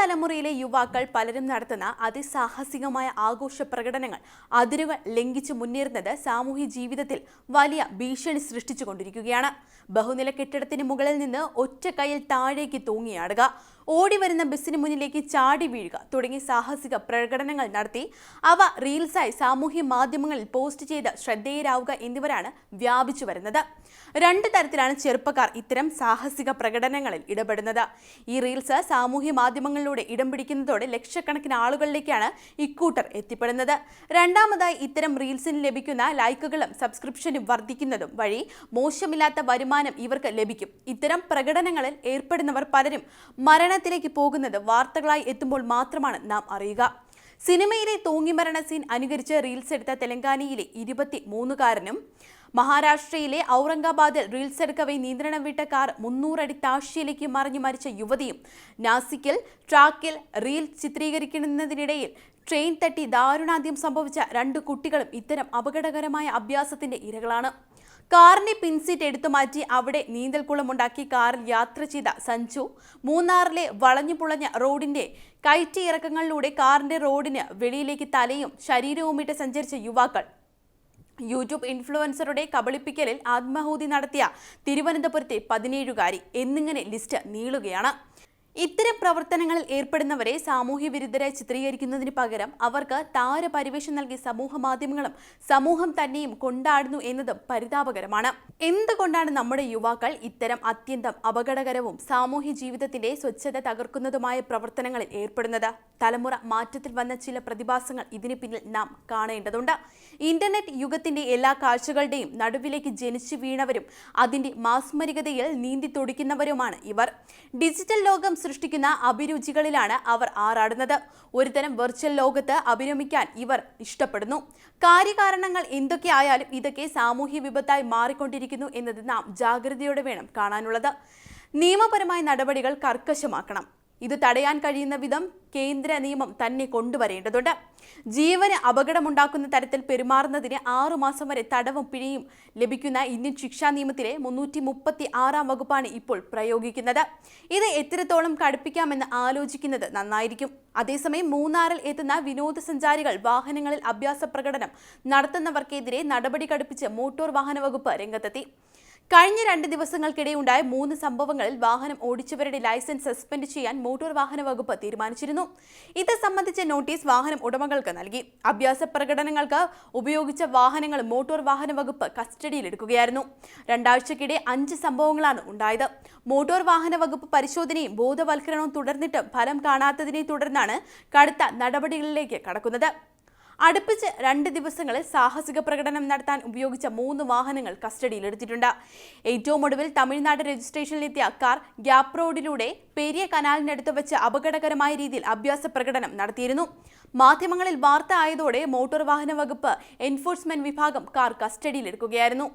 പുതുതലമുറയിലെ യുവാക്കൾ പലരും നടത്തുന്ന അതിസാഹസികമായ ആഘോഷ പ്രകടനങ്ങൾ അതിരുകൾ ലംഘിച്ചു മുന്നേറുന്നത് സാമൂഹ്യ ജീവിതത്തിൽ വലിയ ഭീഷണി സൃഷ്ടിച്ചുകൊണ്ടിരിക്കുകയാണ്. ബഹുനില കെട്ടിടത്തിന് മുകളിൽ നിന്ന് ഒറ്റ കൈയിൽ താഴേക്ക് തൂങ്ങിയാടുക. ഓടി വരുന്ന ബസ്സിന് മുന്നിലേക്ക് ചാടി വീഴുക തുടങ്ങി സാഹസിക പ്രകടനങ്ങൾ നടത്തി. അവ റീൽസായി സാമൂഹ്യ മാധ്യമങ്ങളിൽ പോസ്റ്റ് ചെയ്ത് ശ്രദ്ധേയരാവുക എന്നിവരാണ് വ്യാപിച്ചു വരുന്നത്. രണ്ട് തരത്തിലാണ് ചെറുപ്പക്കാർ ഇത്തരം സാഹസിക പ്രകടനങ്ങളിൽ ഇടപെടുന്നത്. ഈ റീൽസ് സാമൂഹ്യ മാധ്യമങ്ങളിലൂടെ ഇടം പിടിക്കുന്നതോടെ ലക്ഷക്കണക്കിന് ആളുകളിലേക്കാണ് ഇക്കൂട്ടർ എത്തിപ്പെടുന്നത്. രണ്ടാമതായി ഇത്തരം റീൽസിന് ലഭിക്കുന്ന ലൈക്കുകളും സബ്സ്ക്രിപ്ഷനും വർദ്ധിക്കുന്നതും വഴി മോശമില്ലാത്ത വരുമാനം ഇവർക്ക് ലഭിക്കും. ഇത്തരം പ്രകടനങ്ങളിൽ ഏർപ്പെടുന്നവർ പലരും മരണത്തിലേക്ക് പോകുന്നത് വാർത്തകളായി എത്തുമ്പോൾ മാത്രമാണ് നാം അറിയുക. സിനിമയിലെ തൂങ്ങിമരണ സീൻ അനുകരിച്ച് റീൽസ് എടുത്ത തെലങ്കാനയിലെ ഇരുപത്തി മൂന്നുകാരനും മഹാരാഷ്ട്രയിലെ ഔറംഗാബാദിൽ റീൽസ് എടുക്കവേ നിയന്ത്രണം വിട്ട കാർ മുന്നൂറടി താഴ്ചയിലേക്ക് മറിഞ്ഞു മരിച്ച യുവതിയും നാസിക്കിൽ ട്രാക്കിൽ റീൽ ചിത്രീകരിക്കുന്നതിനിടയിൽ ട്രെയിൻ തട്ടി ദാരുണാന്ത്യം സംഭവിച്ച രണ്ട് കുട്ടികളും ഇത്തരം അപകടകരമായ അഭ്യാസത്തിന്റെ ഇരകളാണ്. കാറിന്റെ പിൻസീറ്റ് എടുത്തു മാറ്റി അവിടെ നീന്തൽക്കുളമുണ്ടാക്കി കാറിൽ യാത്ര ചെയ്ത സഞ്ജു മൂന്നാറിലെ വളഞ്ഞു പുളഞ്ഞ റോഡിന്റെ കയറ്റി ഇറക്കങ്ങളിലൂടെ കാറിന്റെ റോഡിന് വെളിയിലേക്ക് തലയും ശരീരവുമിട്ട് സഞ്ചരിച്ച യുവാക്കൾ യൂട്യൂബ് ഇൻഫ്ലുവൻസറുടെ കബളിപ്പിക്കലിൽ ആത്മാഹൂതി നടത്തിയ തിരുവനന്തപുരത്തെ പതിനേഴുകാരി എന്നിങ്ങനെ ലിസ്റ്റ് നീളുകയാണ്. ഇത്തരം പ്രവർത്തനങ്ങളിൽ ഏർപ്പെടുന്നവരെ സാമൂഹ്യ വിരുദ്ധരായി ചിത്രീകരിക്കുന്നതിന് പകരം അവർക്ക് താരപരിവേഷം നൽകി സമൂഹ മാധ്യമങ്ങളും സമൂഹം തന്നെയും കൊണ്ടാടുന്നു എന്നതും പരിതാപകരമാണ്. എന്തുകൊണ്ടാണ് നമ്മുടെ യുവാക്കൾ ഇത്തരം അത്യന്തം അപകടകരവും സാമൂഹ്യ ജീവിതത്തിന്റെ സ്വച്ഛത തകർക്കുന്നതുമായ പ്രവർത്തനങ്ങളിൽ ഏർപ്പെടുന്നത്? തലമുറ മാറ്റത്തിൽ വന്ന ചില പ്രതിഭാസങ്ങൾ ഇതിന് പിന്നിൽ നാം കാണേണ്ടതുണ്ട്. ഇന്റർനെറ്റ് യുഗത്തിന്റെ എല്ലാ കാഴ്ചകളുടെയും നടുവിലേക്ക് ജനിച്ചു വീണവരും അതിന്റെ മാസ്മരികതയിൽ നീന്തി തുടിക്കുന്നവരുമാണ് ഇവർ. ഡിജിറ്റൽ ലോകം സൃഷ്ടിക്കുന്ന അഭിരുചികളിലാണ് അവർ ആറാടുന്നത്. ഒരുതരം വെർച്വൽ ലോകത്ത് അഭിരമിക്കാൻ ഇവർ ഇഷ്ടപ്പെടുന്നു. കാര്യകാരണങ്ങൾ എന്തൊക്കെയായാലും ഇതൊക്കെ സാമൂഹ്യ വിപത്തായി മാറിക്കൊണ്ടിരിക്കുന്നു എന്നത് നാം ജാഗ്രതയോടെ വേണം കാണാനുള്ളത്. നിയമപരമായ നടപടികൾ കർക്കശമാക്കണം. ഇത് തടയാൻ കഴിയുന്ന വിധം കേന്ദ്ര നിയമം തന്നെ കൊണ്ടുവരേണ്ടതുണ്ട്. ജീവന് അപകടമുണ്ടാക്കുന്ന തരത്തിൽ പെരുമാറുന്നതിന് ആറു മാസം വരെ തടവും പിഴയും ലഭിക്കുന്ന ഇന്ത്യൻ ശിക്ഷാ നിയമത്തിലെ മുന്നൂറ്റി മുപ്പത്തി ആറാം വകുപ്പാണ് ഇപ്പോൾ പ്രയോഗിക്കുന്നത്. ഇത് എത്രത്തോളം കടുപ്പിക്കാമെന്ന് ആലോചിക്കുന്നത് നന്നായിരിക്കും. അതേസമയം മൂന്നാറിൽ എത്തുന്ന വിനോദസഞ്ചാരികൾ വാഹനങ്ങളിൽ അഭ്യാസ പ്രകടനം നടത്തുന്നവർക്കെതിരെ നടപടി കടുപ്പിച്ച് മോട്ടോർ വാഹന വകുപ്പ് രംഗത്തെത്തി. കഴിഞ്ഞ രണ്ട് ദിവസങ്ങൾക്കിടെ ഉണ്ടായ മൂന്ന് സംഭവങ്ങളിൽ വാഹനം ഓടിച്ചവരുടെ ലൈസൻസ് സസ്പെൻഡ് ചെയ്യാൻ മോട്ടോർ വാഹന വകുപ്പ് തീരുമാനിച്ചിരുന്നു. ഇത് സംബന്ധിച്ച നോട്ടീസ് വാഹനം ഉടമകൾക്ക് നൽകി. അഭ്യാസ പ്രകടനങ്ങൾക്ക് ഉപയോഗിച്ച വാഹനങ്ങൾ മോട്ടോർ വാഹന വകുപ്പ് കസ്റ്റഡിയിലെടുക്കുകയായിരുന്നു രണ്ടാഴ്ചക്കിടെ അഞ്ച് സംഭവങ്ങളാണ് ഉണ്ടായത്. മോട്ടോർ വാഹന വകുപ്പ് പരിശോധനയും ബോധവൽക്കരണവും തുടർന്നിട്ടും ഫലം കാണാത്തതിനെ തുടർന്നാണ് കടുത്ത നടപടികളിലേക്ക് കടക്കുന്നത്. അടുപ്പിച്ച് രണ്ട് ദിവസങ്ങളിൽ സാഹസിക പ്രകടനം നടത്താൻ ഉപയോഗിച്ച മൂന്ന് വാഹനങ്ങൾ കസ്റ്റഡിയിലെടുത്തിട്ടുണ്ട്. ഏറ്റവും ഒടുവിൽ തമിഴ്നാട് രജിസ്ട്രേഷനിലെത്തിയ കാർ ഗ്യാപ് റോഡിലൂടെ പെരിയ കനാലിനടുത്ത് വെച്ച് അപകടകരമായ രീതിയിൽ അഭ്യാസ പ്രകടനം നടത്തിയിരുന്നു. മാധ്യമങ്ങളിൽ വാർത്ത ആയതോടെ മോട്ടോർ വാഹന വകുപ്പ് എൻഫോഴ്സ്മെന്റ് വിഭാഗം കാർ കസ്റ്റഡിയിലെടുക്കുകയായിരുന്നു.